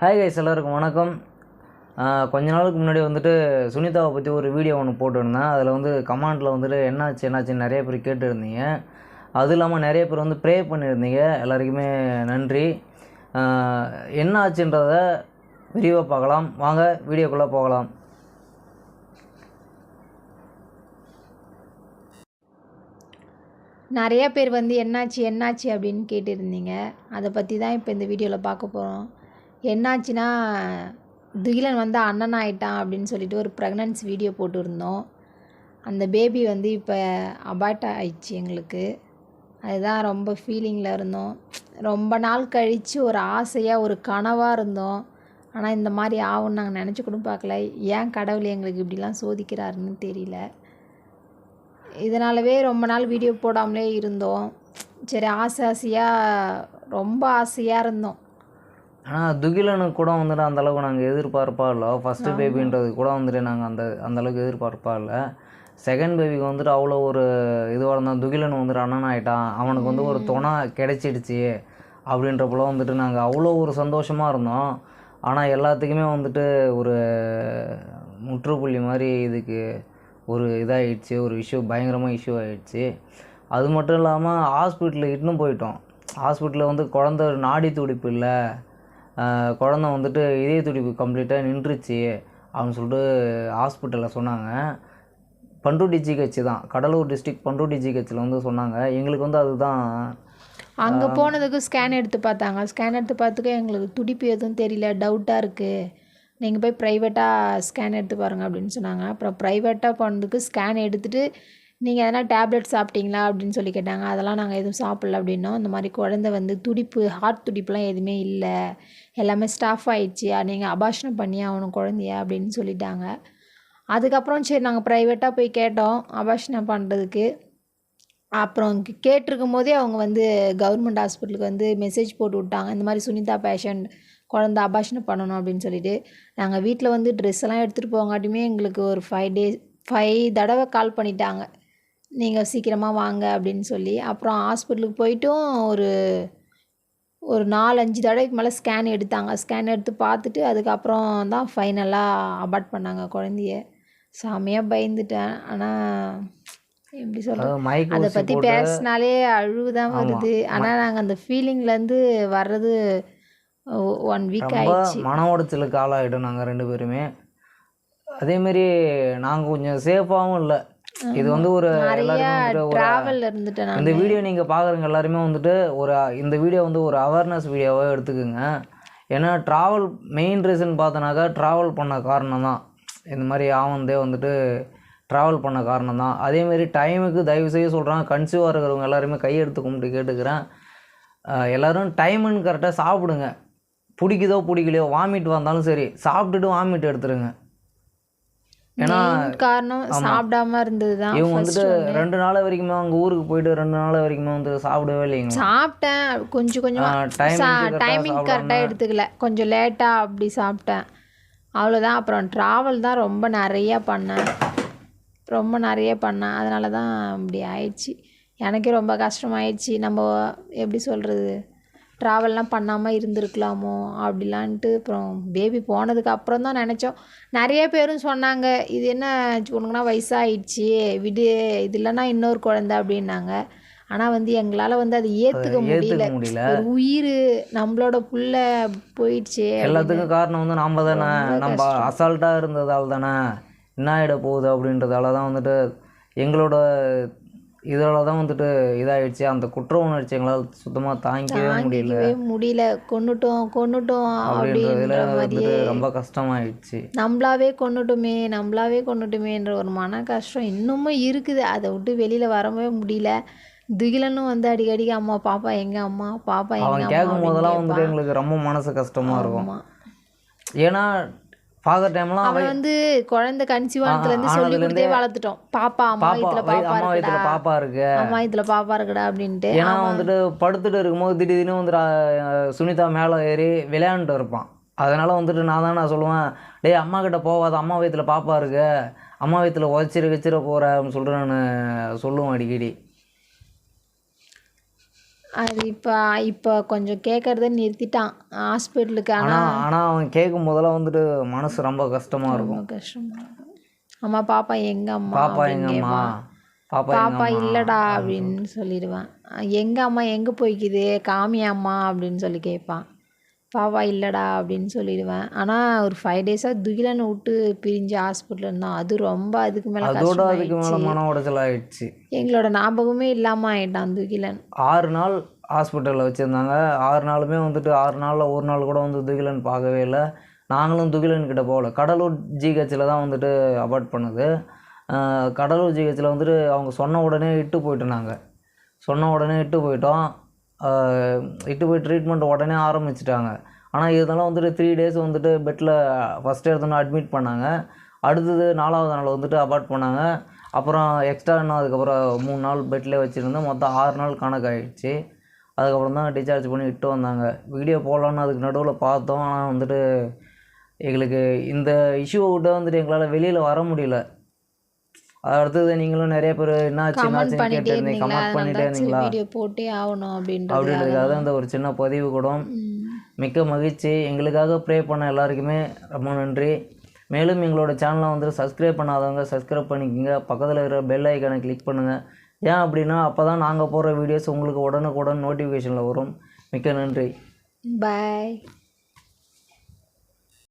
Hi guys எல்லாருக்கும் வணக்கம். கொஞ்ச நாளுக்கு முன்னாடி வந்துட்டு சுனிதாவை பற்றி ஒரு வீடியோ ஒன்று போட்டிருந்தேன். அதில் வந்து கமாண்டில் வந்துட்டு என்னாச்சு என்னாச்சுன்னு நிறைய பேர் கேட்டுருந்தீங்க. அது இல்லாமல் நிறைய பேர் வந்து ப்ரே பண்ணியிருந்தீங்க. எல்லாருக்குமே நன்றி. என்னாச்சுன்றத விரிவாக பார்க்கலாம். வாங்க வீடியோக்குள்ளே போகலாம். நிறைய பேர் வந்து என்னாச்சு என்னாச்சு அப்படின்னு கேட்டிருந்தீங்க. அதை பற்றி தான் இப்போ இந்த வீடியோவில் பார்க்க போகிறோம் என்னாச்சுன்னா துகிலன் வந்து அண்ணன் ஆயிட்டான் அப்படின்னு சொல்லிட்டு ஒரு ப்ரெக்னன்சி வீடியோ போட்டிருந்தோம். அந்த பேபி வந்து இப்போ அபார்ட் ஆயிடுச்சு எங்களுக்கு. அதுதான் ரொம்ப ஃபீலிங்கில் இருந்தோம். ரொம்ப நாள் கழித்து ஒரு ஆசையாக ஒரு கனவாக இருந்தோம். ஆனால் இந்த மாதிரி ஆகும்னு நாங்கள் நினச்சி கூட பார்க்கல. ஏன் கடவுள் எங்களுக்கு இப்படிலாம் சோதிக்கிறாருன்னு தெரியல. இதனாலவே ரொம்ப நாள் வீடியோ போடாமலே இருந்தோம். சரி ஆசை ஆசையாக ரொம்ப ஆசையாக இருந்தோம். ஆனால் துகிலனுக்கு கூட வந்துட்டு அந்த அளவுக்கு நாங்கள் எதிர்பார்ப்பா இல்லை. ஃபஸ்ட்டு பேபின்றது கூட வந்துட்டு நாங்கள் அந்த அந்த அளவுக்கு எதிர்பார்ப்பா இல்லை. செகண்ட் பேபிக்கு வந்துட்டு அவ்வளோ ஒரு இதுவாக இருந்தால் துகிலன் வந்துட்டு அண்ணன் ஆகிட்டான் அவனுக்கு வந்து ஒரு துணை கிடைச்சிடுச்சு அப்படின்றப்போல வந்துட்டு நாங்கள் அவ்வளோ ஒரு சந்தோஷமாக இருந்தோம். ஆனால் எல்லாத்துக்குமே வந்துட்டு ஒரு முற்றுப்புள்ளி மாதிரி இதுக்கு ஒரு இதாகிடுச்சு ஒரு இஷ்யூ பயங்கரமாக இஷ்யூ ஆகிடுச்சு அது மட்டும் இல்லாமல் ஹாஸ்பிட்டலில் இட்டுன்னு போயிட்டோம். ஹாஸ்பிட்டலில் வந்து குழந்த நாடி துடிப்பு இல்லை. குழந்த வந்துட்டு இதய துடிப்பு கம்ப்ளீட்டாக நின்றுச்சு அப்படின்னு சொல்லிட்டு ஹாஸ்பிட்டலில் சொன்னாங்க. பண்ருட்டி ஜிஹெச் தான். கடலூர் டிஸ்ட்ரிக்ட் பண்ருட்டி ஜிஹெச்சில் வந்து சொன்னாங்க. எங்களுக்கு வந்து அதுதான் அங்கே போனதுக்கு ஸ்கேன் எடுத்து பார்த்தாங்க. ஸ்கேன் எடுத்து பார்த்துக்க எங்களுக்கு துடிப்பு எதுவும் தெரியல டவுட்டாக இருக்குது நீங்கள் போய் ப்ரைவேட்டாக ஸ்கேன் எடுத்து பாருங்கள் அப்படின்னு சொன்னாங்க. அப்புறம் ப்ரைவேட்டாக போனதுக்கு ஸ்கேன் எடுத்துகிட்டு நீங்கள் எதனா டேப்லெட் சாப்பிட்டீங்களா அப்படின்னு சொல்லி கேட்டாங்க. அதெல்லாம் நாங்கள் எதுவும் சாப்பிட்ல அப்படின்னோம். இந்த மாதிரி குழந்தை வந்து துடிப்பு ஹார்ட் துடிப்புலாம் எதுவுமே இல்லை. எல்லாமே ஸ்டாஃப் ஆகிடுச்சி நீங்கள் அபாஷனம் பண்ணி ஆகணும் குழந்தைய அப்படின்னு சொல்லிட்டாங்க. அதுக்கப்புறம் சரி நாங்கள் ப்ரைவேட்டாக போய் கேட்டோம். அபாஷனம் பண்ணுறதுக்கு அப்புறம் கேட்டிருக்கும் போதே அவங்க வந்து கவர்மெண்ட் ஹாஸ்பிட்டலுக்கு வந்து மெசேஜ் போட்டு விட்டாங்க. இந்த மாதிரி சுனிதா பேஷண்ட் குழந்த அபாஷனம் பண்ணணும் அப்படின்னு சொல்லிட்டு. நாங்கள் வீட்டில் வந்து ட்ரெஸ் எல்லாம் எடுத்துகிட்டு போங்காட்டியுமே எங்களுக்கு ஒரு ஃபைவ் டேஸ் ஃபைவ் தடவை கால் பண்ணிட்டாங்க. நீங்கள் சீக்கிரமாக வாங்க அப்படின்னு சொல்லி அப்புறம் ஹாஸ்பிட்டலுக்கு போயிட்டும் ஒரு ஒரு நாலு அஞ்சு தடவைக்கு மேலே ஸ்கேன் எடுத்தாங்க. ஸ்கேன் எடுத்து பார்த்துட்டு அதுக்கப்புறம் தான் ஃபைனலாக அபார்ட் பண்ணாங்க குழந்தைய. செமையாக பயந்துட்டேன். ஆனால் எப்படி மயக்க அதை பற்றி பேசினாலே அழுவுதான் வருது. ஆனால் நாங்கள் அந்த ஃபீலிங்லேருந்து வர்றது ஒன் வீக் ரொம்ப ஆயிடுச்சு. மன உடைச்சலுக்கு ஆளாகிட்டோம் நாங்கள் ரெண்டு பேருமே. அதேமாரி நாங்கள் கொஞ்சம் சேஃபாகவும் இல்லை. இது வந்து ஒரு இந்த வீடியோ நீங்கள் பார்க்குறவங்க எல்லாருமே வந்துட்டு ஒரு இந்த வீடியோ வந்து ஒரு அவேர்னஸ் வீடியோவாக எடுத்துக்கோங்க. ஏன்னா ட்ராவல் மெயின் ரீசன் பார்த்தோன்னாக்கா ட்ராவல் பண்ண காரணம் தான் இந்த மாதிரி ஆவந்தே வந்துட்டு ட்ராவல் பண்ண காரணம் தான் அதேமாரி டைமுக்கு தயவு செய்ய சொல்கிறாங்க கன்சியூவாக இருக்கிறவங்க எல்லாருமே கையெடுத்து கும்பிட்டு கேட்டுக்கிறேன். எல்லாரும் டைமுன்னு கரெக்டாக சாப்பிடுங்க. பிடிக்குதோ பிடிக்கலையோ வாமிட் வந்தாலும் சரி சாப்பிட்டுட்டு வாமிட் எடுத்துருங்க. ஏன்னா காரணம் சாப்பிடாம இருந்தது தான் இவங்க வந்துட்டு ரெண்டு நாள் வரைக்குமே அவங்க ஊருக்கு போயிட்டு ரெண்டு நாள் வரைக்குமே வந்து சாப்பிடவே இல்லைங்க. சாப்பிட்டேன். கொஞ்சம் கொஞ்சமாக டைமிங் கரெக்டாக எடுத்துக்கல. கொஞ்சம் லேட்டாக அப்படி சாப்பிட்டேன். அவ்வளோதான் அப்புறம் ட்ராவல் தான் ரொம்ப நிறைய பண்ணேன். ரொம்ப நிறைய பண்ணேன். அதனால தான் இப்படி ஆயிடுச்சு. எனக்கே ரொம்ப கஷ்டமாயிடுச்சு. நம்ம எப்படி சொல்கிறது ட்ராவல்லாம் பண்ணாமல் இருந்திருக்கலாமோ அப்படிலான்ட்டு அப்புறம் பேபி போனதுக்கு அப்புறம் தான் நினச்சோம். நிறைய பேரும் சொன்னாங்க இது என்ன உனக்குனா வயசாயிடுச்சு விடு இது இல்லைன்னா இன்னொரு குழந்தை அப்படின்னாங்க. ஆனால் வந்து எங்களால் வந்து அதை ஏற்றுக்க முடியல. ஒரு உயிர் நம்மளோட புள்ள போயிடுச்சே எல்லாத்துக்கும் காரணம் வந்து நம்ம தானே. நம்ம அசால்ட்டாக இருந்ததால் தானே என்ன ஆகிட போகுது அப்படின்றதால தான் வந்துட்டு எங்களோட இதால தான் வந்துட்டு இதாகிடுச்சு அந்த குற்ற உணர்ச்சி எங்களால் சுத்தமாக தாங்கிக்கவே முடியல. முடியல. கொன்னுட்டோம் கொன்னுட்டோம் அப்படின்றதுல அப்படின்ற வந்துட்டு ரொம்ப கஷ்டமாயிடுச்சு. நம்மளாவே கொன்னுட்டோமே நம்மளாவே கொன்னுட்டோமேன்ற ஒரு மன கஷ்டம் இன்னமும் இருக்குது. அதை விட்டு வெளியில் வரவே முடியல. துகிலனும் வந்து அடிக்கடிக்கு அம்மா பாப்பா எங்க அம்மா? பாப்பா எங்க அவன் அம்மா? கேட்கும் போதெல்லாம் வந்துட்டு எங்களுக்கு ரொம்ப மனசு கஷ்டமாக இருக்கும். ஏன்னா பார்க்குற டைம்லாம் அவன் வந்து குழந்தை கன்சீவானதுல இருந்து சொல்லி கொடுத்தே வளர்த்துட்டோம். பாப்பா அம்மா இதுல பாப்பா அம்மா வயித்துல இருக்குடா. பாப்பா இருக்கு. அம்மா இதுல பாப்பா இருக்குடா அப்படின்ட்டு. ஏன்னா வந்துட்டு படுத்துட்டு இருக்கும்போது திடீர்னு வந்து சுனிதா மேலே ஏறி விளையாண்டுட்டு இருப்பான். அதனால வந்துட்டு நான் தான் நான் சொல்லுவேன் டேய் அம்மா கிட்ட போகாத அம்மா வயித்துல பாப்பா இருக்கு. அம்மா வயித்துல உதச்சிரு வச்சிர போற அப்படின்னு சொல்லிட்டு நான் சொல்லுவேன் அடிக்கடி. அது இப்போ இப்போ கொஞ்சம் கேட்குறத நிறுத்திட்டான் ஹாஸ்பிட்டலுக்கு. ஆனால் ஆனால் ஆனால் அவன் கேட்கும் போதெல்லாம் வந்துட்டு மனசு ரொம்ப கஷ்டமாக இருக்கும். ரொம்ப கஷ்டமா இருக்கும். அம்மா பாப்பா எங்க அம்மா பாப்பா அப்படின்னு எங்கம்மா கேட்பான். பாப்பா இல்லடா அப்படின்னு சொல்லிடுவேன். எங்க அம்மா எங்க போய்க்குது? காமி அம்மா அப்படின்னு சொல்லி கேட்பான். பாப்பா இல்லடா அப்படின்னு சொல்லிடுவேன். ஆனா ஒரு ஃபைவ் டேஸாக துகிலனை விட்டு பிரிஞ்சு ஹாஸ்பிட்டல் இருந்தோம் அது ரொம்ப அதுக்கு மேல அதோட அதுக்கு மேலே மன உடைச்சல் ஆயிடுச்சு. எங்களோட ஞாபகமே இல்லாம ஆயிட்டான் துகிலன். ஆறு நாள் ஹாஸ்பிட்டலில் வச்சுருந்தாங்க. ஆறு நாளுமே வந்துட்டு ஆறு நாளில் ஒரு நாள் கூட வந்து துகிலன் பார்க்கவே இல்லை. நாங்களும் துகிலன் கிட்ட போகல. கடலூர் ஜிஹெச்சில் தான் வந்துட்டு அபார்ட் பண்ணுது. கடலூர் ஜிஹெச்சில் வந்துட்டு அவங்க சொன்ன உடனே இட்டு போயிட்டோம் நாங்கள் சொன்ன உடனே இட்டு போயிட்டோம். இட்டு போய் ட்ரீட்மெண்ட் உடனே ஆரம்பிச்சிட்டாங்க. ஆனால் இருந்தாலும் வந்துட்டு த்ரீ டேஸ் வந்துட்டு பெட்டில் ஃபஸ்ட்டு எடுத்தோன்னே அட்மிட் பண்ணாங்க. அடுத்தது நாலாவது நாள் வந்துட்டு அபார்ட் பண்ணாங்க. அப்புறம் எக்ஸ்ட்ரா இன்னும் அதுக்கப்புறம் மூணு நாள் பெட்லேயே வச்சுருந்தோம் மொத்தம் ஆறு நாள் கணக்காயிடுச்சு. அதுக்கப்புறம் தான் டிஸ்சார்ஜ் பண்ணி இட்டு வந்தாங்க. வீடியோ போடலான்னு அதுக்கு நடுவில் பார்த்தோம். ஆனால் வந்துட்டு எங்களுக்கு இந்த இஷ்யூவை விட்டு வந்துட்டு எங்களால் வெளியில் வர முடியல. அது அடுத்தது நீங்களும் நிறைய பேர் பண்ணிட்டே கேட்டிருந்தீங்க இருந்தீங்களா? கமெண்ட் பண்ணிட்டே இருந்தீங்களா? வீடியோ போட்டே ஆகணும் அப்படின்றது அப்படின்றதுக்காக இந்த ஒரு சின்ன பதிவு கூட. மிக்க மகிழ்ச்சி. எங்களுக்காக ப்ரே பண்ண எல்லாருக்குமே ரொம்ப நன்றி. மேலும் எங்களோட சேனலை வந்துட்டு சப்ஸ்கிரைப் பண்ணாதவங்க சப்ஸ்கிரைப் பண்ணிக்கோங்க. பக்கத்தில் இருக்கிற பெல் ஐக்கானை கிளிக் பண்ணுங்கள் ஏன் அப்படின்னா அப்போ தான் நாங்கள் போடுற வீடியோஸ் உங்களுக்கு உடனுக்குடன் நோட்டிஃபிகேஷனில் வரும். மிக்க நன்றி. பாய்